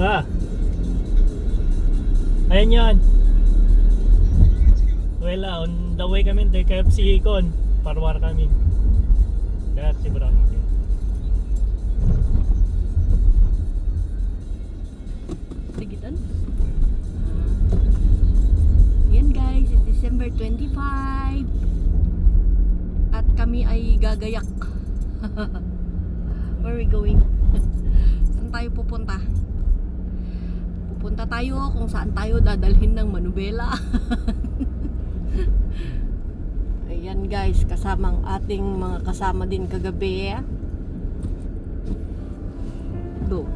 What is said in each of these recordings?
Ah. Ayan yan. Well, ah, on the way kami kay KFC Icon. Parwar kami. KFC Brown. Okay. Tigitan? Yan guys, it's December 25. At kami ay gagayak. Where are we going? saan tayo pupunta? Pupunta tayo kung saan tayo dadalhin ng manubela. Ayan guys, kasamang ating mga kasama din kagabi. Go.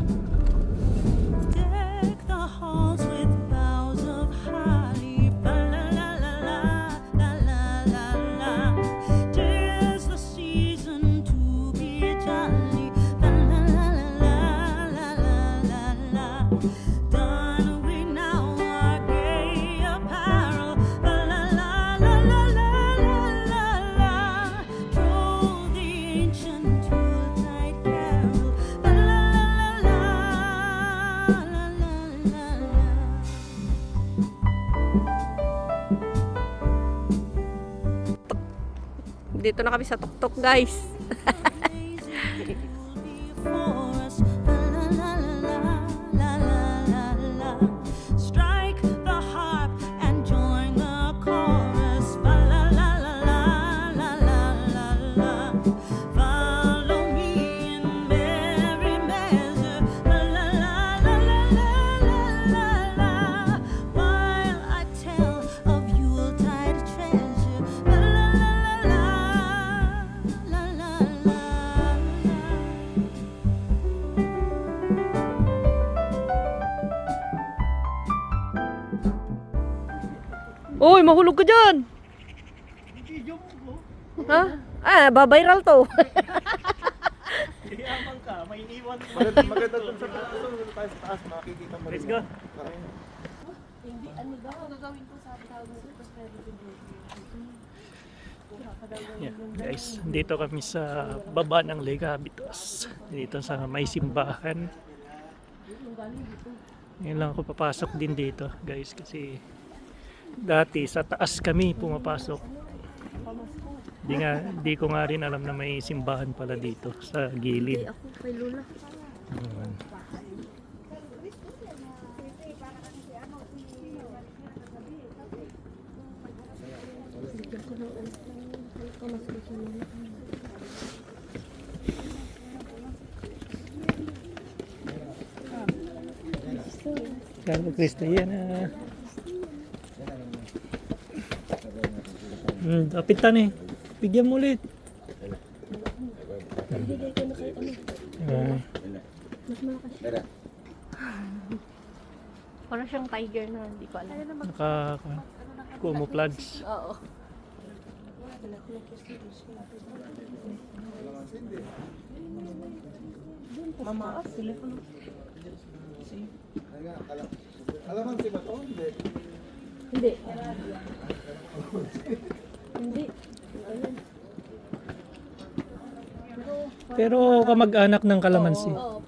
Dito na kami sa tuktok guys. Uy, mahulog ka dyan! Ha? Ah, babiral to. Yaman ka, may iniwan ka. Maganda, maganda sa taas. Dun tayo sa taas, makikita mo rin. Let's go. Okay. Yeah, guys, dito kami sa baba ng Lake Habitas. Dito sa may simbahan. Ngayon lang ako papasok din dito, guys, kasi dati sa taas kami pumapasok. Di nga, di ko nga rin alam na may simbahan pala dito sa gilid. Ako kay Lula. Ayan. Carlo Cristiana. Hmm, kapitan eh. Bigyan mo ulit. Ah. Parang siyang tiger na, hindi ko alam. naka camouflage. Oo. Sila ko. Alaman si Bato? Hindi. Hindi. Hindi. Pero kamag-anak ng kalamansi. Oo,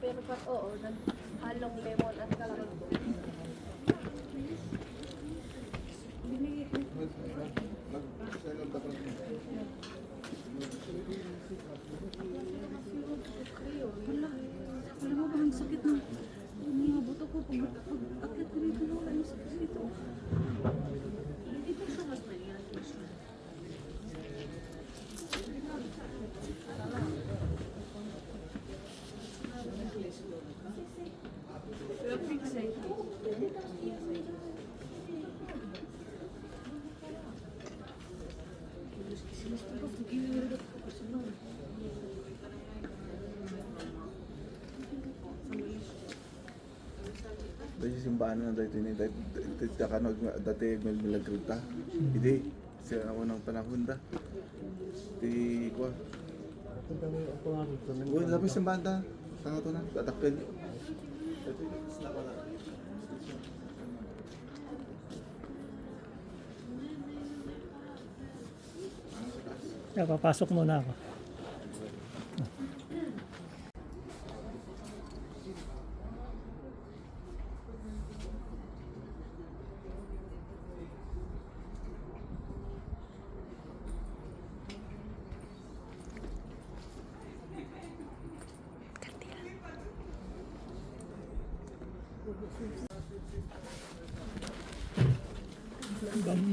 dati simbahan na dati ni dati ka kano dati mil milagruta. Hindi siya ako ng panahon da. Di ko Uy, dami simbahan da tanga to na. Tatakil dati sinapa na Napapasok muna ako.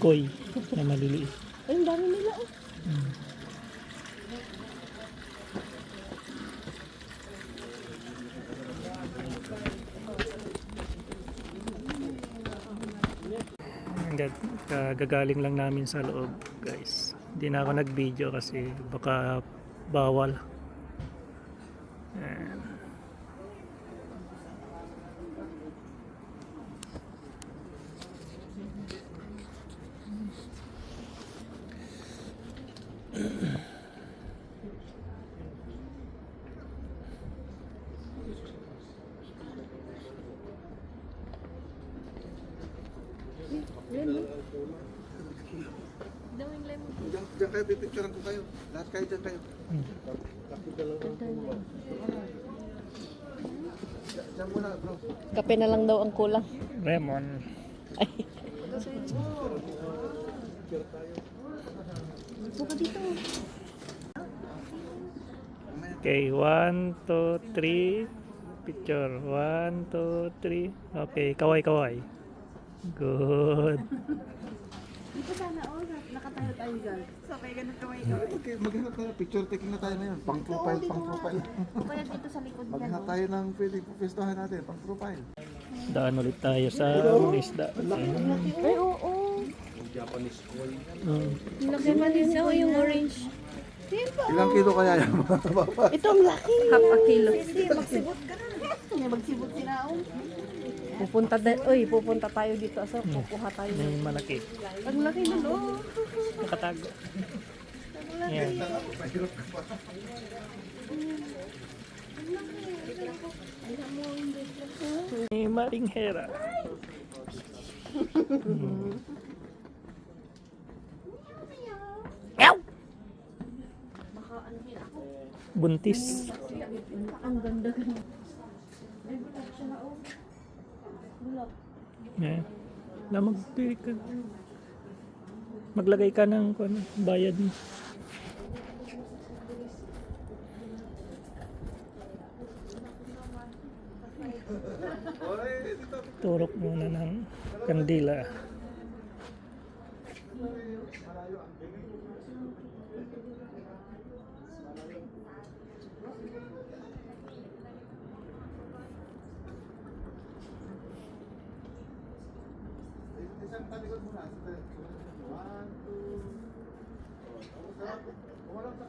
koi na maliliit. Ay, ang dami nila oh. Hanggang kagagaling lang namin sa loob, guys. Hindi na ako nag-video kasi baka bawal. Ayan. Diyan, diyan kayo, pipicturean ko kayo. Lahat kayo dyan kayo. Diyan diyan muna bro. Kape na lang daw ang kulang. Lemon. Okay, one, two, three. Picture. One, two, three. Okay, kaway, kaway. Good. Okay, maghanap tayo. Picture taking na tayo ngayon. Pang profile, pang profile. Kaya dito sa likod niya. Maghanap tayo ng pwede pupestuhan natin. Pang profile. Daan ulit tayo sa isda. Ay, oo. Mm. Laki man din sa yung orange. Ilang kilo kaya yan mga? Ito ang laki. Half a kilo. Hindi, magsibot ka na. Magsibot si Raon. Pupunta, da- uy, pupunta tayo dito. So, kukuha tayo. May malaki. Ang laki na no. Nakatago. Yan. May maringhera. Hmm. Ew! Buntis. Ang ganda. Yeah. Na mag ka. Maglagay ka ng ano, bayad mo. Turok muna ng kandila. Talikod muna. One,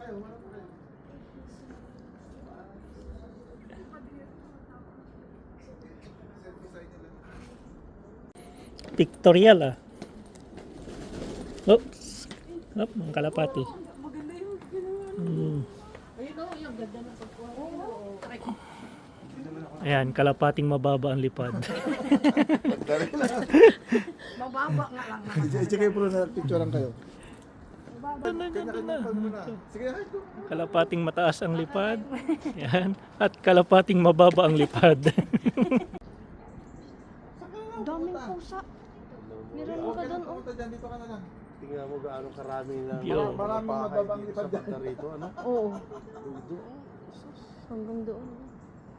two. Hmm. Ayan, kalapating mababa ang lipad. Sige kayo bro na picturean kayo. Kanya-kanya pag muna. Sige, ay, go. kalapating mataas ang lipad. Ayan. At kalapating mababa ang lipad. Daming pusa. Meron mo ka doon, lang, oh. dito ka na lang. Tingnan mo gaano karami na Maraming mababang dito lipad sa dyan. ano? Oo. Doon. Hanggang doon.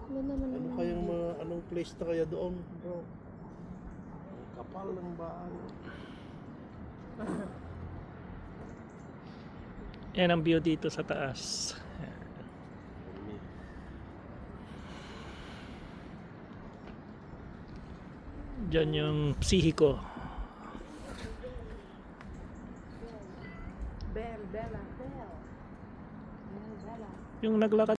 Ano naman Ano kayang mga, anong place na kaya doon, bro? Ang kapal ng bahay. Yan ang view dito sa taas. Diyan yung psihiko. Bell, Bella, Bell. Yung naglakad